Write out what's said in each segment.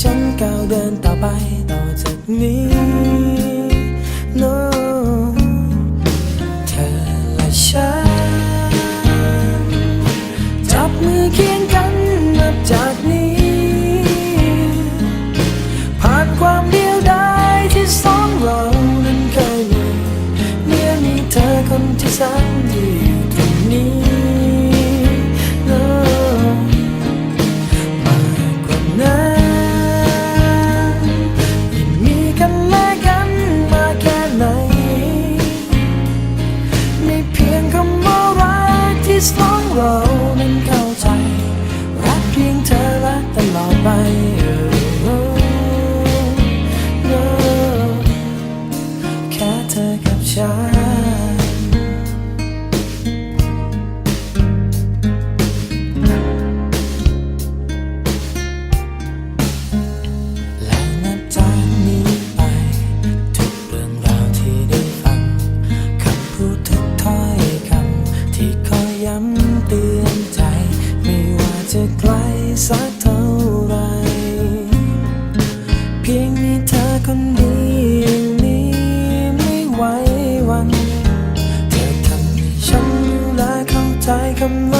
ฉันก้าวเดินต่อไปต่อจากนี้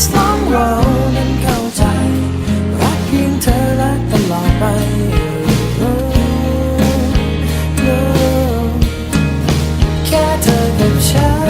กที่สองเรานั้นเข้าใจ รักเพียงเธอและตลอดไปแค่เธอกับฉัน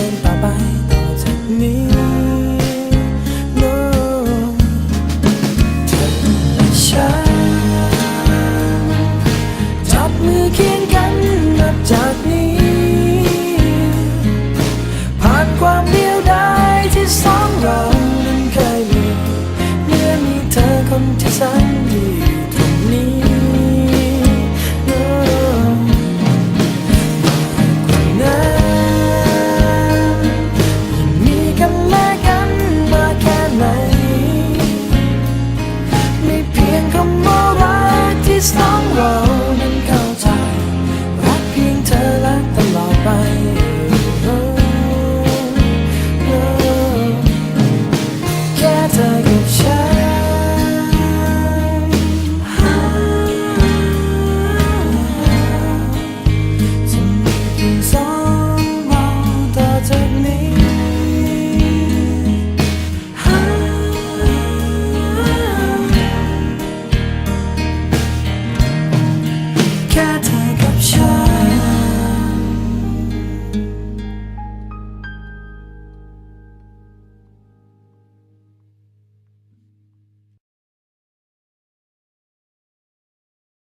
น